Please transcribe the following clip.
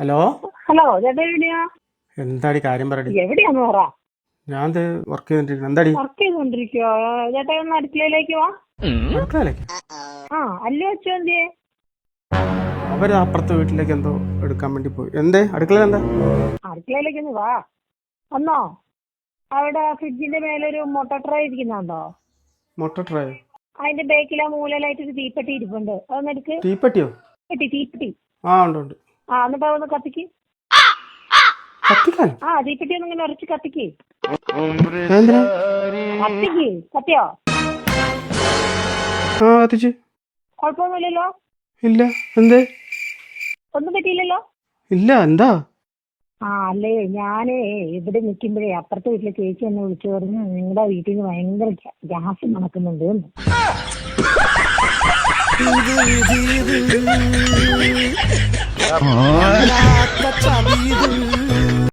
Hello? Hello ചേട്ടാ എവിടെയാ? എന്താടി കാര്യം പറയടി? എവിടെയാന്ന് പറ ഞാൻ വർക്ക് ചെയ്തിട്ടിരിക്കുന്നു എന്താടി? വർക്ക് ചെയ്തോണ്ടിരിക്കോ ചേട്ടാ ഒന്ന് അടുക്കളയിലേക്ക് വാ. അടുക്കളയിലേക്ക്? ആ അല്ലു എന്തിയെ അവർ അപ്പുറത്തെ വീട്ടിലേക്ക് എന്തോ എടുക്കാൻ വേണ്ടി പോയി. എന്തേ? അടുക്കളയിൽ എന്താ അടുക്കളയിലേക്ക് ഒന്ന് വാ. വന്നോ? അവിടെ ഫ്രിഡ്ജിന്റെ മേലൊരു മുട്ട ട്രൈ ഇരിക്കുന്നുണ്ടോ? മുട്ട ട്രൈ അതിന്റെ ബേക്കിലെ മൂലയിലായിട്ട് ഒരു തീപ്പെട്ടി ഇരിപ്പുണ്ട്. അതൊന്നെടുക്ക് തീപ്പെട്ടിയോ? പെട്ടി തീപ്പെട്ടി. ആ ഉണ്ട് ഉണ്ട്. ആ എന്നിട്ട് അതൊന്ന് കത്തിക്ക്. കത്തിക്കാൻ? ആ തീപ്പെട്ടി ഒന്ന് ഇങ്ങനെ ഉരച്ച് കത്തിക്ക്. കത്തിക്ക്. കത്തിയോ? ആ കത്തിച്ച്. കുഴപ്പമൊന്നുമില്ലല്ലോ? ഇല്ല. എന്തേ? ഒന്നും പറ്റിയില്ലല്ലോ? ഇല്ല എന്താ? ആ അല്ലേ ഞാനേ ഇവിടെ നിൽക്കുമ്പോഴേ അപ്പുറത്തെ വീട്ടിലെ ചേച്ചി എന്നെ വിളിച്ചു പറഞ്ഞു നിങ്ങളുടെ വീട്ടിൽ നിന്ന് ഭയങ്കര ഗ്യാ- ഗ്യാസ് നടക്കുന്നുണ്ട് എന്ന്. 啊